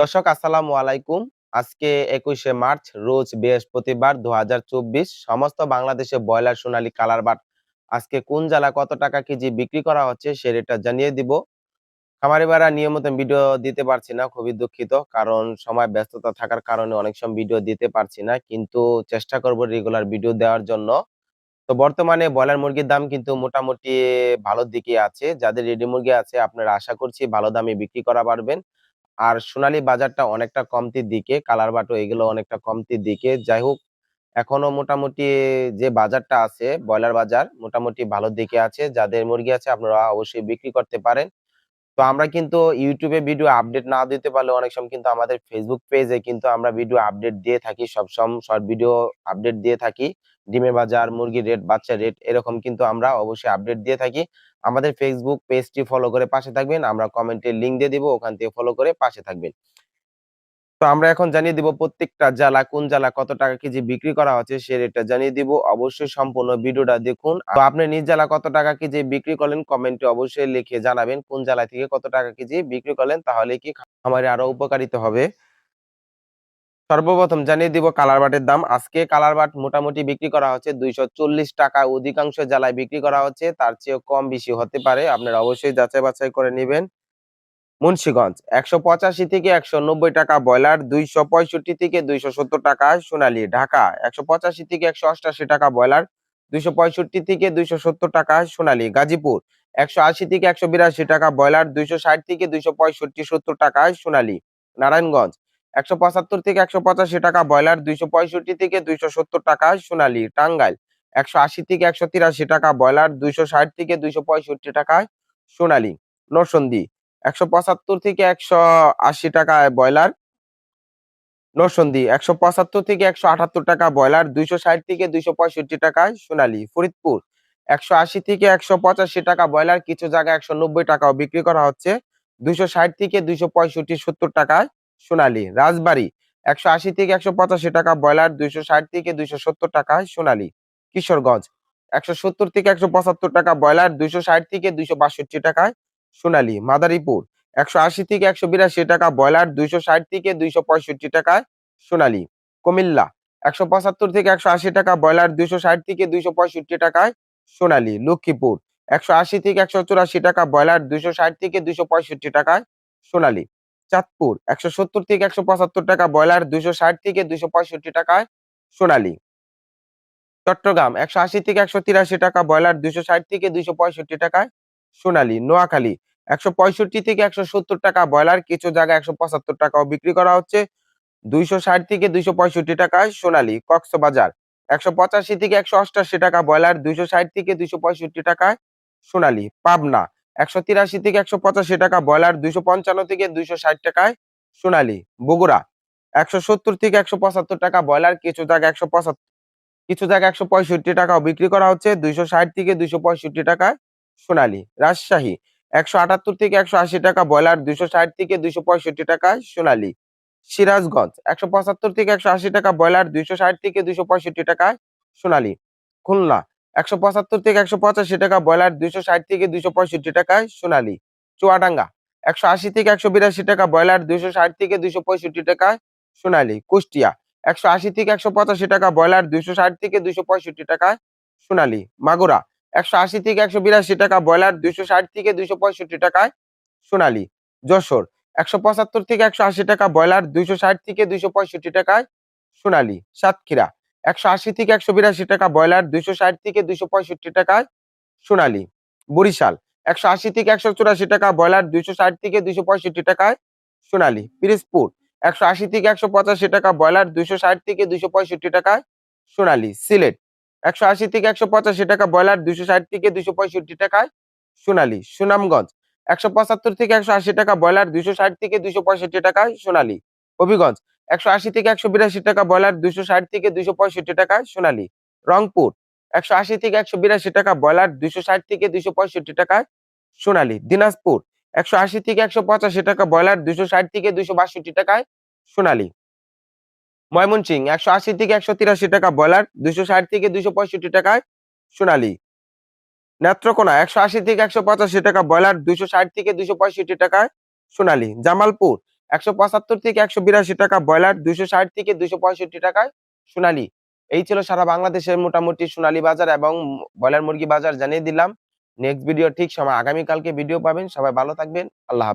দর্শক, আসসালামু আলাইকুম। আজকে একুশে মার্চ, রোজ বৃহস্পতিবার দু সমস্ত বাংলাদেশে ব্রয়লার সোনালী কালার বাট আজকে কোন জেলা কত টাকা কেজি বিক্রি করা হচ্ছে সে রেটটা জানিয়ে দিব। খামারিবারা নিয়মিত ভিডিও দিতে পারছি না, খুবই দুঃখিত। কারণ সময় ব্যস্ততা থাকার কারণে অনেক সময় ভিডিও দিতে পারছি না, কিন্তু চেষ্টা করব রেগুলার ভিডিও দেওয়ার জন্য। তো বর্তমানে ব্রয়লার মুরগির দাম কিন্তু মোটামুটি ভালোর দিকে আছে। যাদের রেডি মুরগি আছে, আপনারা আশা করছি ভালো দামে বিক্রি করা পারবেন। আর সোনালী বাজারটা অনেকটা কমতির দিকে, কালার বাটো এগুলো অনেকটা কমতির দিকে। যাই হোক এখনও মোটামুটি যে বাজারটা আছে, ব্রয়লার বাজার মোটামুটি ভালোর দিকে আছে। যাদের মুরগি আছে, আপনারা অবশ্যই বিক্রি করতে পারেন। তো আমরা কিন্তু ইউটিউবে ভিডিও আপডেট না দিতে পারলে অনেক সময় কিন্তু আমাদের ফেসবুক পেজে কিন্তু আমরা ভিডিও আপডেট দিয়ে থাকি সবসময় শর্ট ভিডিও আপডেট দিয়ে থাকি। ডিমের বাজার, মুরগির রেট বাচ্চার রেট এরকম কিন্তু আমরা অবশ্যই আপডেট দিয়ে থাকি। আমাদের ফেসবুক পেজটি ফলো করে পাশে থাকবেন, আমরা কমেন্টে লিঙ্ক দিয়ে দিব, ওখান থেকে ফলো করে পাশে থাকবেন। তো আমরা এখন জানিয়ে দিব প্রত্যেকটা জেলা কোন জেলা কত টাকা কেজি বিক্রি করা হচ্ছে সে রেটটা জানিয়ে দিব। অবশ্যই সম্পূর্ণ ভিডিওটা দেখুন। তো আপনি নিজ জেলা কত টাকা কেজি বিক্রি করলেন কমেন্টে অবশ্যই লিখে জানাবেন কোন জেলা থেকে কত টাকা কেজি বিক্রি করলেন তাহলে কি আমার আরও উপকারিত হবে। সর্বপ্রথম জানিয়ে দিব কালার বাটের দাম। আজকে কালার বাট মোটামুটি বিক্রি করা হচ্ছে দুইশো চল্লিশ টাকা। অধিকাংশ জ্বালায় বিক্রি করা হচ্ছে, তার চেয়ে কম বেশি হতে পারে। আপনারা অবশ্যই যাচাই বাছাই করে নেবেন। মুন্সিগঞ্জ, একশো পঁচাশি থেকে একশো নব্বই টাকা ব্রয়লার, দুইশো পঁয়ষট্টি থেকে দুইশো সত্তর টাকা সোনালী, ঢাকা, একশো পঁচাশি থেকে একশো অষ্টাশি টাকা ব্রয়লার, দুইশো পঁয়ষট্টি থেকে দুইশো সত্তর টাকা সোনালী, গাজীপুর, একশো আশি থেকে একশো বিরাশি টাকা ব্রয়লার, দুইশো ষাট থেকে দুইশো পঁয়ষট্টি সত্তর টাকায় সোনালী, নারায়ণগঞ্জ, একশো পঁচাত্তর থেকে একশো পঁচাশি টাকা ব্রয়লার, দুইশো পঁয়ষট্টি থেকে দুইশো সত্তর টাকা সোনালী, টাঙ্গাইল, একশো আশি থেকে একশো তিরাশি টাকা ব্রয়লার, দুইশো ষাট থেকে দুইশো পঁয়ষট্টি টাকায় সোনালী, নরসন্দী একশো পঁচাত্তর থেকে একশো আশি টাকায় ব্রয়লার। নরসন্দী একশো পঁচাত্তর থেকে একশো আটাত্তর টাকা ব্রয়লার, দুইশো ষাট থেকে দুইশো পঁয়ষট্টি টাকায় সোনালী। ফরিদপুর, একশো আশি থেকে একশো পঁচাশি টাকা ব্রয়লার, কিছু জায়গায় একশো নব্বই টাকাও বিক্রি করা হচ্ছে। দুইশো ষাট থেকে দুইশো পঁয়ষট্টি, সত্তর টাকায় সোনালী। রাজবাড়ি, একশো আশি থেকে একশো পঁচাশি টাকা ব্রয়লার, দুইশো ষাট থেকে দুইশো সত্তর টাকায় সোনালী। কিশোরগঞ্জ, একশো সত্তর থেকে একশো পঁচাত্তর টাকা ব্রয়লার, দুইশো ষাট থেকে দুইশো বাষট্টি টাকায় সোনালী, মাদারীপুর, একশো আশি থেকে একশো বিরাশি টাকা, ব্রয়লার দুইশো ষাট থেকে দুইশো পঁয়ষট্টি টাকায় সোনালী, কুমিল্লা, একশো পঁচাত্তর থেকে একশো আশি টাকা, ব্রয়লার দুইশো ষাট থেকে দুইশো পঁয়ষট্টি টাকায় সোনালী, লক্ষ্মীপুর, একশো আশি থেকে একশো চুরাশি টাকা, ব্রয়লার দুইশো ষাট থেকে দুইশো পঁয়ষট্টি টাকায় সোনালী, চাঁদপুর, একশো সত্তর থেকে একশো পঁচাত্তর টাকা, ব্রয়লার দুইশো ষাট থেকে দুইশো পঁয়ষট্টি টাকায় সোনালী, চট্টগ্রাম, একশো আশি থেকে একশো তিরাশি টাকা, ব্রয়লার দুইশো ষাট থেকে দুইশো পঁয়ষট্টি টাকায় সোনালী, নোয়াখালী একশো পঁয়ষট্টি থেকে একশো সত্তর টাকা ব্রয়লার কিছু জায়গায় একশো পঁচাত্তর টাকাও বিক্রি করা হচ্ছে। দুইশো ষাট থেকে দুইশো পঁয়ষট্টি টাকায় সোনালী কক্সবাজার, একশো পঁচাশি থেকে একশো অষ্টাশি টাকা ব্রয়লার, দুইশো ষাট থেকে দুইশো পঁয়ষট্টি টাকায় সোনালী পাবনা, একশো তিরাশি থেকে একশো পঁচাশি টাকা ব্রয়লার, দুইশো পঞ্চান্ন থেকে দুইশো ষাট টাকায় সোনালী বগুড়া, একশো সত্তর থেকে একশো পঁচাত্তর টাকা ব্রয়লার কিছু জায়গায় একশো পঁচাত্তর কিছু জায়গায় একশো পঁয়ষট্টি টাকাও বিক্রি করা হচ্ছে, দুইশো ষাট থেকে দুইশো পঁয়ষট্টি টাকায় সোনালী রাজশাহী। একশো আটাত্তর থেকে একশো আশি টাকা, ব্রয়লার দুশো ষাট থেকে দুশো পঁয়ষট্টি টাকায় সোনালী। সিরাজগঞ্জ, একশো পঁচাত্তর থেকে একশো আশি টাকা, ব্রয়লার দুইশো ষাট থেকে দুশো পঁয়ষট্টি টাকায় সোনালী। খুলনা, একশো পঁচাত্তর থেকে একশো পঁচাশি টাকা, ব্রয়লার দুইশো ষাট থেকে দুশো পঁয়ষট্টি টাকায় সোনালী। চুয়াডাঙ্গা, একশো আশি থেকে একশো বিরাশি টাকা, ব্রয়লার দুইশো ষাট থেকে দুশো পঁয়ষট্টি টাকায় সোনালী। কুষ্টিয়া, একশো আশি থেকে একশো পঁচাশি টাকা, ব্রয়লার দুইশো ষাট থেকে দুশো পঁয়ষট্টি টাকায় সোনালী। মাগুরা একশো আশি থেকে একশো বিরাশি টাকা, ব্রয়লার দুইশো ষাট থেকে দুইশো পঁয়ষট্টি টাকায় সোনালি। যশোর, একশো পঁচাত্তর থেকে একশো আশি টাকা, ব্রয়লার দুইশো ষাট থেকে দুইশো পঁয়ষট্টি টাকায় সোনালি। সাতক্ষীরা, একশো আশি থেকে একশো বিরাশি টাকা, ব্রয়লার দুইশো ষাট থেকে দুইশো পঁয়ষট্টি টাকায় সোনালি। বরিশাল, একশো আশি থেকে একশো চুরাশি টাকা, ব্রয়লার দুইশো ষাট থেকে দুইশো পঁয়ষট্টি টাকায় সোনালি। পিরিজপুর, একশো আশি থেকে একশো পঁচাশি টাকা, ব্রয়লার দুইশো ষাট থেকে দুইশো পঁয়ষট্টি টাকায় সোনালি। সিলেট একশো আশি থেকে একশো পঁচাশি টাকা, ব্রয়লার দুশো ষাট থেকে দুশো পঁয়ষট্টি টাকায় সোনালী, সুনামগঞ্জ। একশো পঁচাত্তর থেকে একশো আশি টাকা, ব্রয়লার দুশো ষাট থেকে দুইশো পঁয়ষট্টি টাকায় সোনালী। হবিগঞ্জ, একশো আশি থেকে একশো বিরাশি টাকা, ব্রয়লার দুশো ষাট থেকে দুশো পঁয়ষট্টি টাকায় সোনালী। রংপুর, একশো আশি থেকে একশো বিরাশি টাকা, ব্রয়লার দুশো ষাট থেকে দুশো পঁয়ষট্টি টাকায় সোনালী। দিনাজপুর, একশো আশি থেকে একশো পঁচাশি টাকা, ব্রয়লার দুশো ষাট থেকে দুশো বাষট্টি টাকায় সোনালী। ময়মনসিং, একশো আশি থেকে একশো তিরাশি টাকা ব্রয়লার দুশো ষাট থেকে দুশো পঁয়ষট্টি টাকায় সোনালী। নেত্রকোনা, একশো আশি থেকে একশো পঁচাশি টাকা ব্রয়লার দুশো ষাট থেকে দুশো পঁয়ষট্টি টাকায় সোনালী। জামালপুর, একশো পঁচাত্তর থেকে একশো বিরাশি টাকা ব্রয়লার দুশো ষাট থেকে দুশো পঁয়ষট্টি টাকায় সোনালী। এই ছিল সারা বাংলাদেশের মোটামুটি সোনালী বাজার এবং ব্রয়লার মুরগি বাজার জানিয়ে দিলাম। নেক্সট ভিডিও ঠিক সময়, আগামীকালকে ভিডিও পাবেন। সবাই ভালো থাকবেন। আল্লাহ হাফেজ।